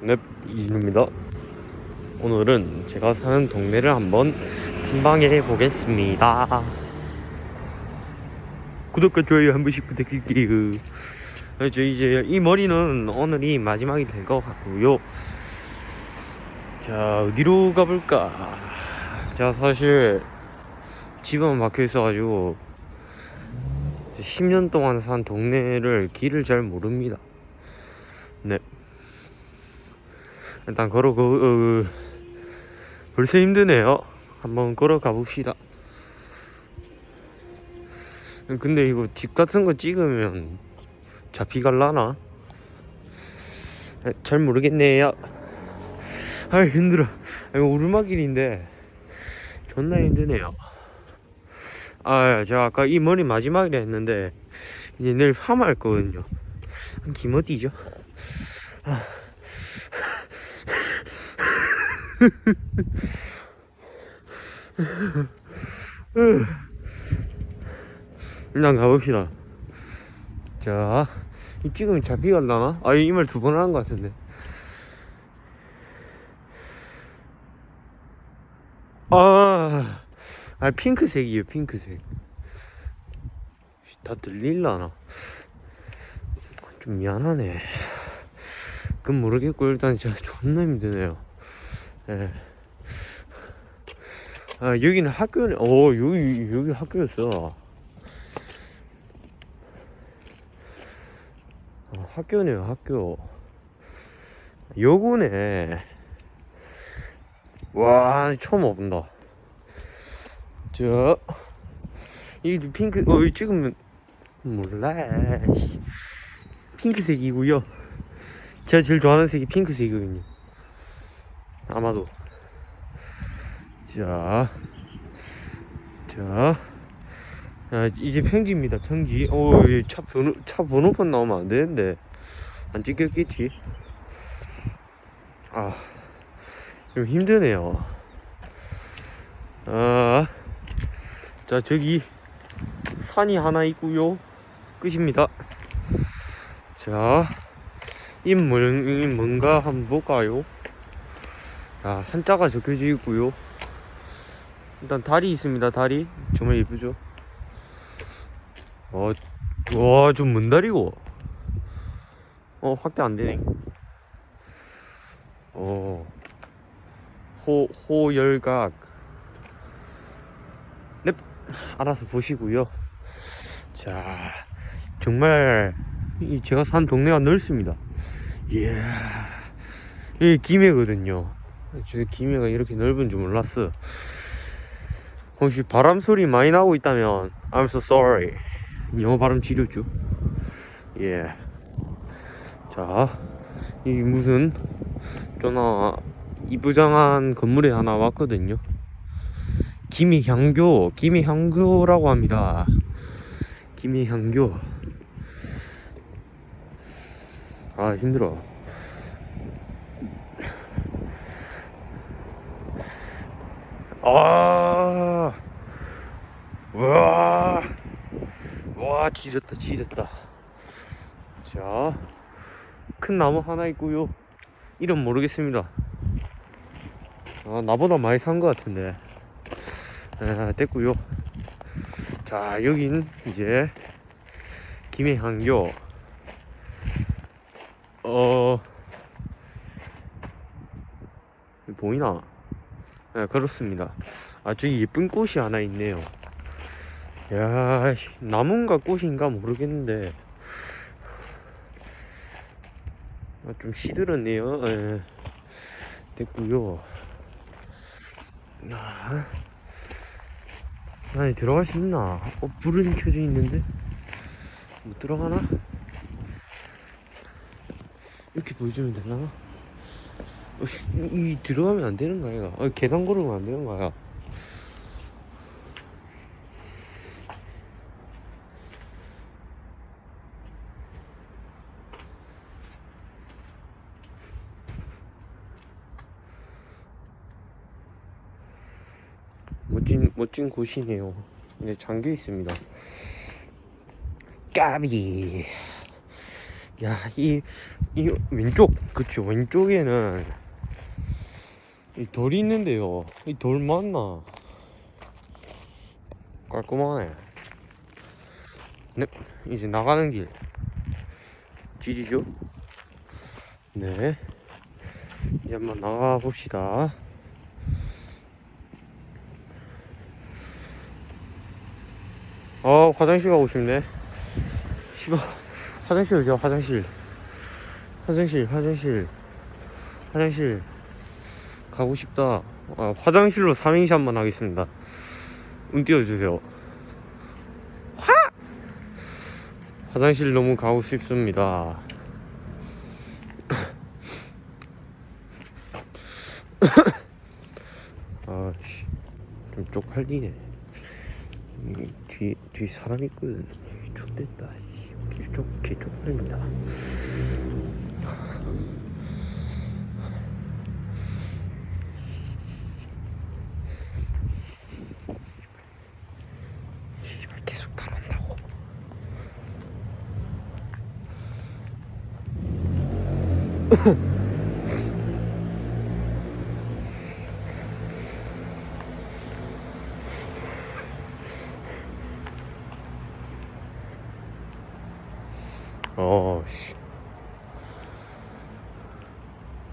네, 이진우입니다. 오늘은 제가 사는 동네를 한번 탐방해 보겠습니다. 구독과 좋아요 한 번씩 부탁드릴게요. 네, 저 이제 이 머리는 오늘이 마지막이 될 것 같고요. 자, 어디로 가볼까? 자, 사실 집은 막혀 있어가지고 10년 동안 산 동네를 길을 잘 모릅니다. 네. 일단 걸어가 어, 벌써 힘드네요. 한번 걸어 가 봅시다. 근데 이거 집 같은 거 찍으면 잡히갈라나? 에, 잘 모르겠네요. 아 힘들어. 아, 이거 오르막길인데 존나 힘드네요. 아 제가 아까 이 머리 마지막이라 했는데 이제 내일 파마할 거거든요. 한 김어디죠? 일단 가봅시다. 자, 이 찍으면 잡히갈라나? 아, 이말 두 번 하는 것 같은데. 아, 아, 핑크색이에요, 핑크색. 다 들릴라나? 좀 미안하네. 그건 모르겠고, 일단 진짜 존나 힘드네요. 예. 아, 여기는 학교네. 어, 여기, 여기 학교였어. 어, 학교네요, 학교. 요구네. 와, 처음 와본다. 저, 이 핑크, 어, 이 찍으면, 몰라. 씨. 핑크색이고요 제가 제일 좋아하는 색이 핑크색이거든요. 아마도. 자, 자, 자 이제 평지입니다. 평지. 오, 이차 번호 차 번호판 나오면 안 되는데 안 찍혔겠지? 아, 좀 힘드네요. 아, 자 저기 산이 하나 있고요. 끝입니다. 자, 이 뭔, 뭔가 한번 볼까요? 자, 한자가 적혀져 있고요. 일단 다리 있습니다. 다리 정말 예쁘죠? 어, 와, 좀 먼 다리고. 어, 확대 안 되네. 어, 호 호열각. 네, 알아서 보시고요. 자, 정말 이 제가 산 동네가 넓습니다. 이야, 이 김해거든요. 저 김해가 이렇게 넓은 줄 몰랐어. 혹시 바람 소리 많이 나고 있다면 I'm so sorry. 영어 발음 지렸죠. 예. 자, 이 무슨 저나 이부장한 건물에 하나 왔거든요. 김해향교, 김해향교라고 합니다. 김해향교. 아 힘들어. 아, 와, 와, 지렸다, 지렸다. 자, 큰 나무 하나 있고요. 이름 모르겠습니다. 아, 나보다 많이 산 것 같은데. 아, 됐고요. 자, 여긴 이제 김해항교. 어, 보이나? 네, 그렇습니다. 아, 저기 예쁜 꽃이 하나 있네요. 야, 씨, 나무인가 꽃인가 모르겠는데. 아, 좀 시들었네요. 예. 됐고요. 아, 아니 들어갈 수 있나? 어, 불은 켜져 있는데 못 들어가나? 이렇게 보여주면 되나? 이, 이 들어가면 안 되는 거야. 어, 계단 걸으면 안 되는 거야. 멋진 멋진 곳이네요. 네 잠겨 있습니다. 까비. 야, 이, 이 왼쪽, 그치, 왼쪽에는 이 돌이 있는데요. 이 돌 맞나? 깔끔하네. 네, 이제 나가는 길. 지리죠? 네. 이제 한번 나가 봅시다. 어, 화장실 가고 싶네. 씨발, 화장실 어디야, 화장실. 화장실, 화장실. 화장실. 가고 싶다. 아, 화장실로 삼행시 한번 하겠습니다. 운 띄워주세요. 화! 화장실 너무 가고 싶습니다. 아씨, 좀 쪽팔리네. 이 뒤, 뒤 사람 있거든. 좆됐다. 길쪽, 개 쪽팔린다. 씨발 계속 따라온다고. 어, 씨.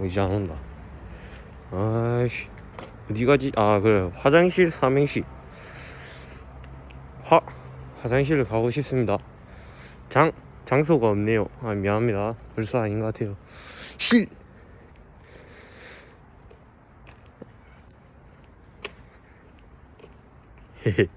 이제 안 온다. 아이씨. 어디 가지? 아, 그래. 화장실 삼행시. 화, 화장실을 가고 싶습니다. 장, 장소가 없네요. 아, 미안합니다. 벌써 아닌 것 같아요. 실! 헤헤.